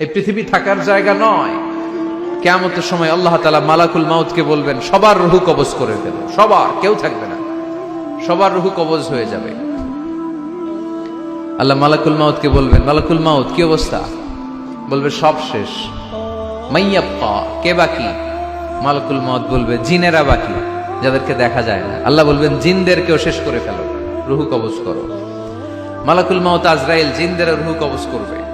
এই পৃথিবী থাকার জায়গা নয়। কেমতের সময় আল্লাহ তালা মালাকুল মাউতকে বলবেন, সবার রুহু কবজ করে ফেলো। সবার, কেউ থাকবে না। সবার রুহু কবজ হয়ে যাবে। আল্লাহ মালাকুল মাউতকে বলবেন, মালাকুল মাউত, কি অবস্থা? বলবে, সব শেষ। মাইয়াপ্পা কে বাকি? মালাকুল মাউত বলবে, জিনেরা বাকি, যাদেরকে দেখা যায় না। আল্লাহ বলবেন, জিনদেরকেও শেষ করে ফেলো। রুহু কবজ করো। মালাকুল মাউত আজরাইল জিনদের রুহু কবজ করবে।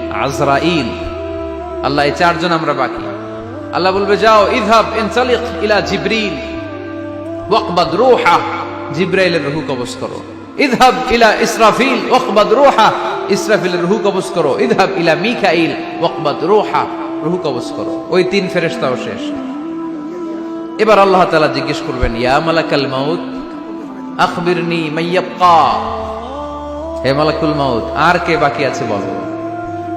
আজরাইল। আল্লাহ, এই চারজন আমরা বাকি। আল্লাহ বলবে, যাও ইদহাব ইনসালিক ইলা জিব্রিল। ওয়াকবাদ রুহা। জিব্রাইলের রুহু কবজ করো। ইদহাব ইলা ইসরাফিল। ওয়াকবাদ রুহা। ইসরাফিলের রুহু কবজ করো। ইদহাব ইলা মিখাইল ওয়াকবাদ রুহা। রুহু কবজ করো। ওই তিন ফেরেশতাও শেষ। এবার আল্লাহ তাআলা জিজ্ঞেস করবেন, ইয়া মালাকাল মাউত, আখবিরনি মাইয়াবকা হে মালাকুল মাউত, আর কে বাকি আছে বলো?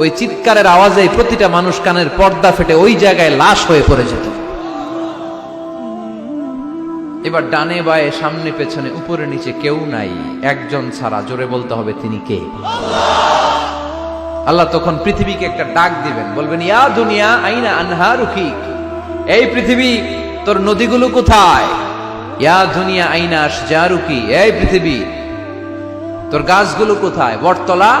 ওই চিৎকারের আওয়াজে প্রতিটা মানুষ কানের পর্দা ফেটে ওই জায়গায় লাশ হয়ে পড়ে যেত। এবার ডানে বায়ে, সামনে পেছনে, উপরে নিচে কেউ নাই। একজন ছাড়া, জোরে বলতে হবে তিনি কে? আল্লাহ। তখন পৃথিবীকে একটা ডাক দিবেন। বলবেন, ইয়া দুনিয়া, আইনা আনহা রুখি এই পৃথিবী, তোর নদীগুলো কোথায়? ইয়া দুনিয়া, আইনা আসজারুকি এই পৃথিবী, তোর গাছগুলো কোথায়? বটতলা?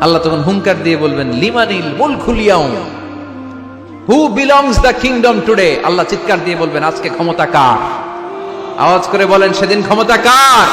আল্লাহ তখন হুঙ্কার দিয়ে বলবেন, লিমানিল মুল খুলিয়াউম who belongs the kingdom today Allah চিৎকার দিয়ে বলবেন, আজকে ক্ষমতা কার? আওয়াজ করে বলেন, সেদিন ক্ষমতা কার?